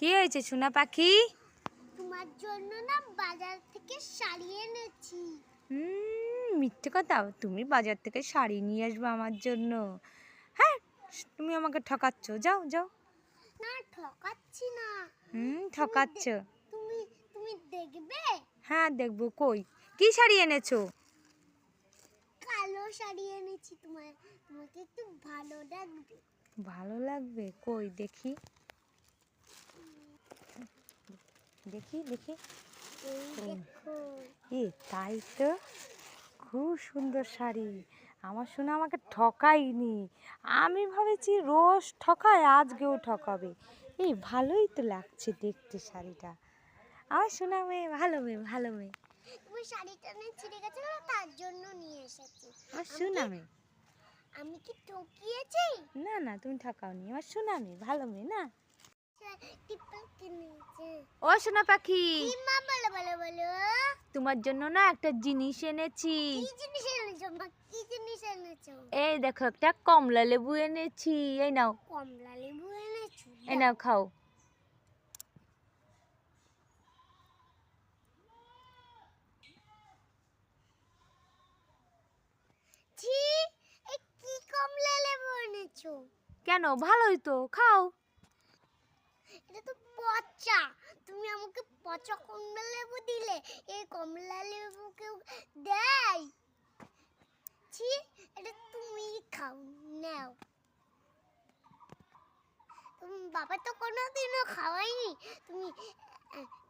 কি হয়েছে সোনা পাখি? তোমার জন্য না বাজার থেকে শাড়ি এনেছি। হুম মিথ্যে কথা। তুমি বাজার থেকে শাড়ি নিয়ে আসবে আমার জন্য। হ্যাঁ তুমি আমাকে ঠকাচ্ছ। যাও যাও। না ঠকাচ্ছি না। হুম ঠকাচ্ছ। তুমি তুমি দেখবে? হ্যাঁ দেখব। কই? কি শাড়ি এনেছো? কালো শাড়ি এনেছি তোমার তোমাকে একটু ভালো লাগবে। ভালো লাগবে। কই দেখি। দেখি দেখি। এ তাই তো। খুব সুন্দর শাড়ি। আমার শোনা আমাকে ঠকাইনি আমি ভাবেছি রোজ ঠকায় আজকেও ঠকাবে। এই ভালোই তো লাগছে দেখতে শাড়িটা। আমার শোনা মেয়ে ভালো মেয়ে ভালো মেয়ে। তুমি শাড়িটা নিয়ে ছিঁড়ে গেছে না তার জন্য নিয়ে এসেছি। আমার শোনা মেয়ে। আমি কি ঠকিয়েছি? না না তুমি ঠকাওনি। আমার শোনা মেয়ে ভালো মেয়ে না? ও সোনা পাখি। তোমার জন্য না একটা জিনিস এনেছি। এই দেখো একটা কমলা লেবু এনেছি। এই নাও। কমলা লেবু এনেছো? এই নাও খাও। কেন? ভালোই তো খাও। এটা তো পচা। তুমি আমাকে পচা কমলা লেবু দিলে এই কমলা লেবু কেউ দেয়। ছি এটা তুমি খাও নাও। তুমি বাবা তো কোনোদিনও খাওয়াইনি তুমি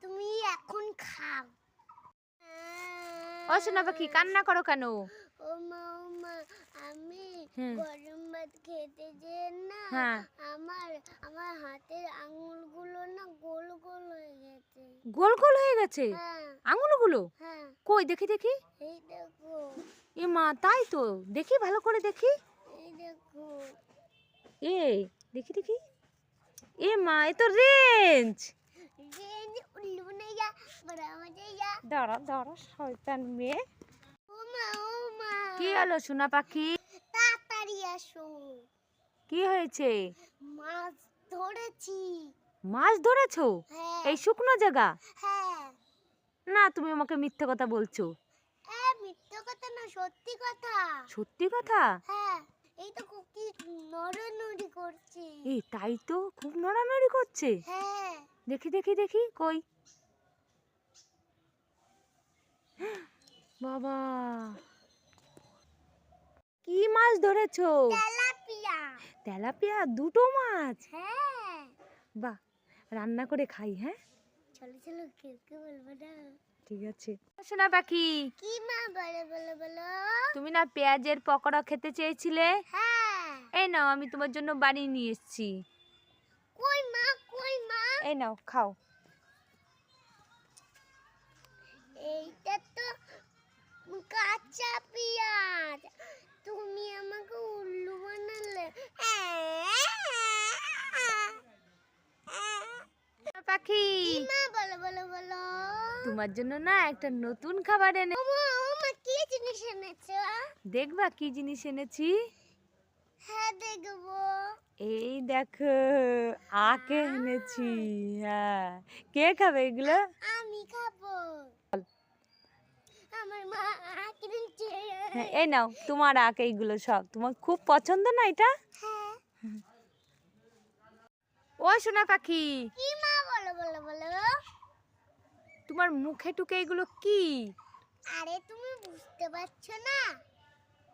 তুমি এখন খাও। ও সোনা পাখি কান্না করো কেন? ও মা ও মা আমি গরম ভাত খেতে যে না হ্যাঁ। আমার আমার হাতের আঙুলগুলো গোল গোল হয়ে গেছে। হ্যাঁ। আঙুলগুলো? হ্যাঁ। কই দেখি দেখি। এ মা তাই তো। দেখি ভালো করে দেখি। এ দেখি দেখি। এ মা এ তো রেঞ্জ। দাঁড়া দাঁড়া শয়তান মেয়ে। ও মা ও মা। কি হলো সোনা পাখি? তাড়াতাড়ি আসো। কি হয়েছে? মাছ ধরেছি। মাছ ধরেছো? হ্যাঁ। এই শুকনো জায়গা? হ্যাঁ। না তুমি আমাকে মিথ্যে কথা বলছো। মিথ্যে কথা না সত্যি কথা। সত্যি কথা? হ্যাঁ এই তো কুকি নড়ানড়ি করছে। এই তাই তো খুব নড়ানড়ি করছে। হ্যাঁ। দেখি দেখি দেখি কই? বাবা! কি মাছ ধরেছো? তেলাপিয়া। তেলাপিয়া দুটো মাছ? হ্যাঁ। বাহ! রান্না করে খাই হ্যাঁ? চলো চলো কেউ বলব না। ঠিক আছে। সোনা পাখি। কি মা বলে বলে বলো। তুমি না পেঁয়াজের পকোড়া খেতে চেয়েছিলে? হ্যাঁ। এই নাও আমি তোমার জন্য বানিয়ে নিয়ে এসেছি। কই মা কই মা? এই নাও খাও। তোমার জন্য না একটা নতুন খাবার এনে কি জিনিস এনেছো? দেখবা কি জিনিস এনেছি? হ্যাঁ দেখব। এই দেখো আকে এনেছি হ্যাঁ। কে খাবে এগুলো? আমি খাব। আমার মা হ্যাঁ, এই নাও তোমার আক এইগুলো সব। তোমার খুব পছন্দ না এটা? হ্যাঁ। ও সোনা পাখি। কি মা বলো বলো বলো। তোমার মুখে টুকে এগুলো কি? আরে তুমি বুঝতে পারছ না?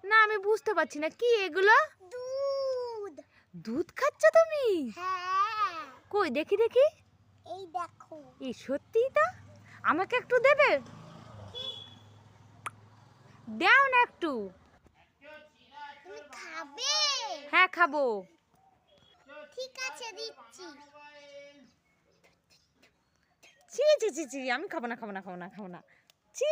না আমি বুঝতে পারছি না। কি এগুলো? দুধ। দুধ খাচ্ছ তুমি? হ্যাঁ। কই দেখি দেখি। এই দেখো। এই সত্যি তো? আমাকে একটু দেবে? দাও না একটু। তুমি খাবে? হ্যাঁ খাব। ঠিক আছে দিচ্ছি। ছি ছি ছি ছি আমি খাব না খাব না খাব না খাব না। ছি।